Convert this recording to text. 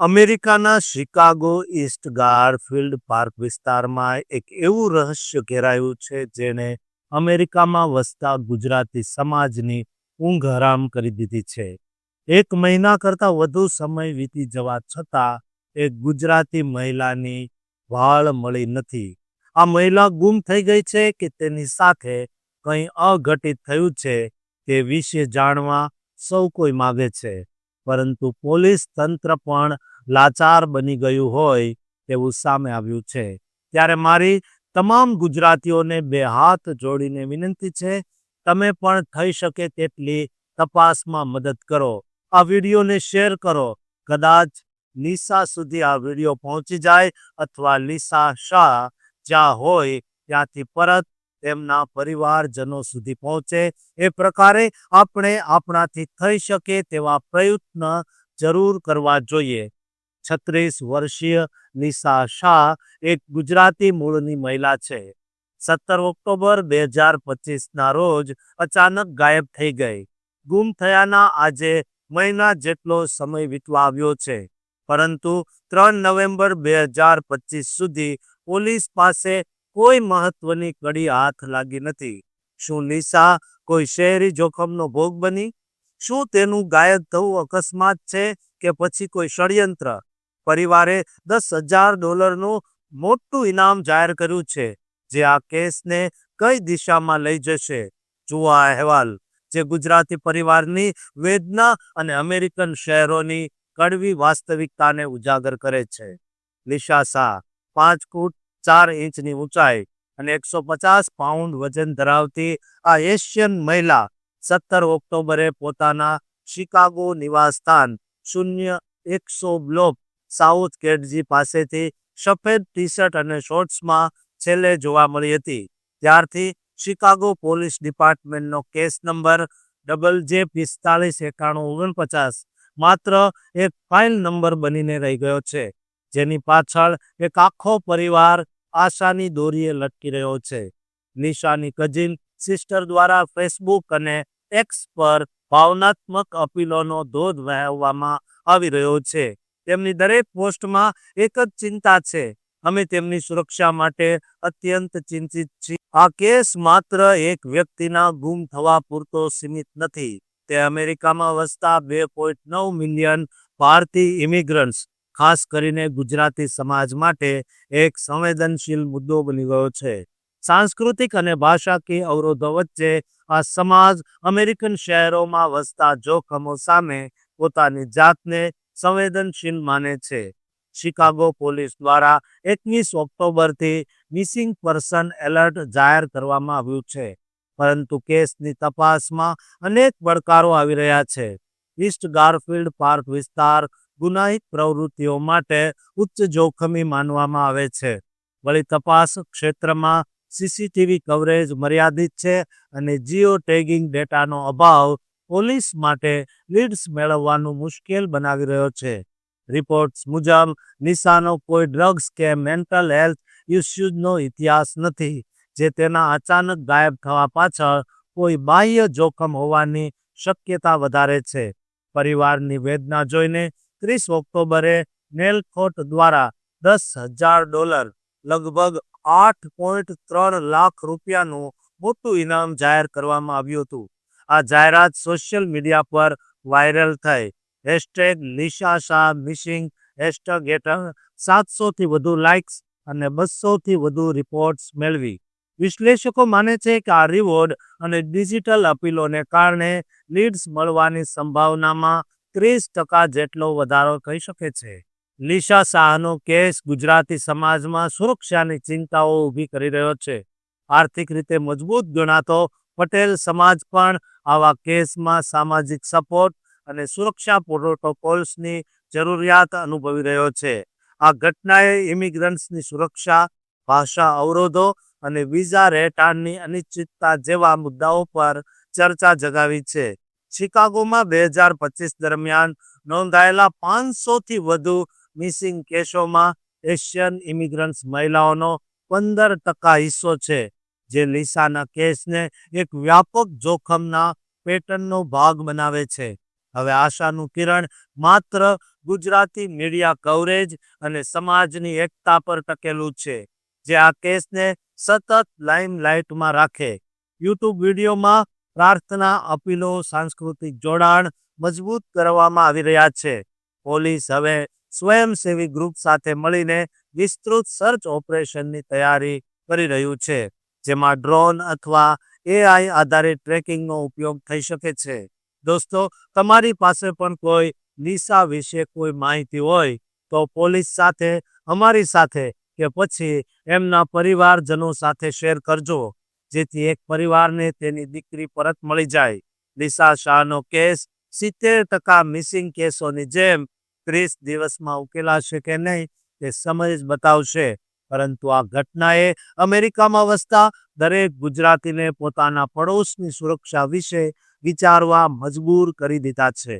અમેરિકાના Chicago East ગારફિલ્ડ park વિસ્તારમાં એક એવું રહસ્ય ઘેરાયું છે જેને અમેરિકામાં વસતા ગુજરાતી સમાજની ઊંઘ હરામ કરી દીધી છે. એક મહિના કરતાં વધુ સમય વીતી જવા છતાં એક ગુજરાતી મહિલાની વાળ મળી નથી. આ મહિલા ગુમ થઈ ગઈ છે કે તેની સાથે કંઈ અઘટિત થયું છે તે વિશે જાણવા સૌ કોઈ માગે છે. પરંતુ પોલીસ તંત્ર પણ લાચાર બની ગયું હોય તેવું સામે આવ્યું છે. ત્યારે મારી તમામ ગુજરાતીઓને બે હાથ જોડીને વિનંતી છે, તમે પણ થઈ શકે તેટલી તપાસમાં મદદ કરો. આ વિડીયોને શેર કરો. કદાચ લીસા સુધી આ વીડિયો પહોંચી જાય અથવા લીસા શાહ જ્યાં હોય ત્યાંથી પરત તેમના પરિવારજનો સુધી પહોંચે. એ પ્રકારે આપણે આપણાથી થઈ શકે તેવા પ્રયત્ન જરૂર કરવા જોઈએ. છત્રીસ વર્ષીય નિશા શાહ એક ગુજરાતી મૂળની મહિલા છે. સત્તર ઓક્ટોબર બે હજાર પચીસના રોજ અચાનક ગાયબ થઈ ગઈ. ગુમ થયાના આજે મહિના જેટલો સમય વીતવા આવ્યો છે. પરંતુ ત્રણ નવેમ્બર બે હજાર પચીસ સુધી પોલીસ પાસે કોઈ મહત્વની કડી હાથ લાગી નથી. શું નિશા કોઈ શહેરી જોખમનો ભોગ બની? શું તેનું ગાયબ થવું અકસ્માત છે કે પછી કોઈ ષડયંત્ર? પરિવારે દસ હજાર ડોલરનું મોટું ઇનામ જાહેર કર્યું છે, જે આ કેસને કઈ દિશામાં લઈ જશે? જુઓ આ અહેવાલ, જે ગુજરાતી પરિવારની વેદના અને અમેરિકન શહેરોની કડવી વાસ્તવિકતાને ઉજાગર કરે છે. લિશા શાહ, પાંચ ફૂટ ચાર ઇંચની ઊંચાઈ અને એકસો પચાસ પાઉન્ડ વજન ધરાવતી આ એશિયન મહિલા સત્તર ઓક્ટોબરે પોતાના શિકાગો નિવાસસ્થાન શૂન્ય એકસો બ્લોક સાઉથ કેટજી પાસેથી સફેદ ટી શર્ટ અને શોર્ટ્સમાં છેલ્લે જોવા મળી હતી. ત્યારથી શિકાગો પોલીસ ડિપાર્ટમેન્ટનો કેસ નંબર ડબલ જે પિસ્તાલીસ એકાણું ઓગણપચાસ માત્ર એક ફાઇલ નંબર બનીને રહી ગયો છે. જેની પાછળ એક આખો પરિવાર આશાની દોરીએ લટકી રહ્યો છે. નિશાની કઝિન સિસ્ટર દ્વારા ફેસબુક અને એક્સ પર ભાવનાત્મક અપીલોનો ધોધ વહેવામાં આવી રહ્યો છે. તેમની દરેક પોસ્ટમાં એક જ ચિંતા છે. અમે તેમની સુરક્ષા માટે અત્યંત ચિંતિત છીએ. આ કેસ માત્ર એક વ્યક્તિના ગુમ થવા પૂરતો સીમિત નથી. તે અમેરિકામાં વસતા બે પોઈન્ટ નવ મિલિયન ભારતીય ઇમિગ્રન્ટ્સ ખાસ કરીને ગુજરાતી સમાજ માટે એક સંવેદનશીલ મુદ્દો બની ગયો છે. સાંસ્કૃતિક અને ભાષાકીય અવરોધો વચ્ચે આ સમાજ અમેરિકન શહેરોમાં વસતા જોખમો સામે પોતાની જાતને સંવેદનશીલ માને છે. શિકાગો પોલીસ દ્વારા એકવીસ ઓક્ટોબરથી મિસિંગ પર્સન એલર્ટ જાહેર કરવામાં આવ્યું છે. પરંતુ કેસની તપાસમાં અનેક પડકારો આવી રહ્યા છે. ઈસ્ટ ગારફિલ્ડ પાર્ક વિસ્તાર ગુનાહિત પ્રવૃત્તિઓ માટે ઉચ્ચ જોખમી માનવામાં આવે છે. વળી તપાસ ક્ષેત્રમાં સીસીટીવી કવરેજ મર્યાદિત છે અને જીઓ ટેગિંગ ડેટાનો અભાવ પોલીસ માટે લીડ્સ મેળવવાનું મુશ્કેલ બનાવી રહ્યો છે. રિપોર્ટ્સ મુજબ, નિશાનો કોઈ ડ્રગ્સ કે મેન્ટલ હેલ્થ ઇસ્યુઝનો ઇતિહાસ નથી, જે તેના અચાનક ગાયબ થવા પાછળ કોઈ બાહ્ય જોખમ હોવાની શક્યતા વધારે છે. પરિવારની વેદના જોઈને ત્રીસ ઓક્ટોબરે નેલકોટ દ્વારા દસ હજાર ડોલર, લગભગ આઠ પોઈન્ટ ત્રણ લાખ રૂપિયાનું મોટું ઇનામ જાહેર કરવામાં આવ્યું હતું. આ જાહેરાત સોશિયલ મીડિયા પર વાયરલ થઈ. Hashtag Nisha Shah missing hashtag હેઠળ સાતસોથી વધુ લાઇક્સ અને બસોથી વધુ રિપોર્ટ્સ મેળવી. વિશ્લેષકો માને છે કે આ રિવોર્ડ અને ડિજિટલ અપીલોને કારણે લીડ્સ મળવાની સંભાવનામાં ત્રીસ ટકા જેટલો વધારો થઈ શકે છે. લીશા શાહનો કેસ ગુજરાતી સમાજમાં સુરક્ષાની ચિંતાઓ ઊભી કરી રહ્યો છે. આર્થિક રીતે મજબૂત ગણાતો પટેલ સમાજ પણ આવા કેસમાં સામાજિક સપોર્ટ અને સુરક્ષા પ્રોટોકોલ્સની જરૂરિયાત અનુભવી રહ્યો છે. આ ઘટનાએ ઇમિગ્રન્ટ્સની સુરક્ષા, ભાષા અવરોધો અને વિઝા રહેઠાણની અનિશ્ચિતતા જેવા મુદ્દાઓ પર ચર્ચા જગાવી છે. શિકાગોમાં બે હજાર પચીસ દરમિયાન નોંધાયેલા પાંચસોથી વધુ મિસિંગ કેસોમાં એશિયન ઇમિગ્રન્ટ્સ મહિલાઓનો પંદર ટકા હિસ્સો છે, જે લીસાના કેસને એક વ્યાપક જોખમના પેટર્નનો ભાગ બનાવે છે. હવે આશાનું કિરણ માત્ર ગુજરાતી મીડિયા કવરેજ અને સમાજની એકતા પર ટકેલું છે, જે આ કેસને સતત લાઇમલાઇટમાં રાખે. યુટ્યુબ વિડીયોમાં પ્રાર્થના, અપીલો, સાંસ્કૃતિક જોડાણ મજબૂત કરવામાં આવી રહ્યા છે. પોલીસ હવે સ્વયંસેવી ગ્રુપ સાથે મળીને વિસ્તૃત સર્ચ ઓપરેશનની તૈયારી કરી રહ્યું છે, જેમાં ડ્રોન અથવા એઆઈ આધારિત ટ્રેકિંગનો ઉપયોગ થઈ શકે છે. દોસ્તો, તમારી પાસે પણ કોઈ નિશા વિશે કોઈ માહિતી હોય તો પોલીસ સાથે, અમારી સાથે કે પછી એમના પરિવારજનો સાથે શેર કરજો. જેથી એક પરિવારને તેની દીકરી પરત મળી જાય. દિશા શાહનો કેસ સિત્તેર ટકા મિસિંગ કેસોની જેમ ત્રીસ દિવસમાં ઉકેલાશે કે નહીં તે સમય જ બતાવશે. પરંતુ આ ઘટનાએ અમેરિકામાં વસતા દરેક ગુજરાતીને પોતાના પડોશની સુરક્ષા વિશે વિચારવા મજબૂર કરી દીધા છે.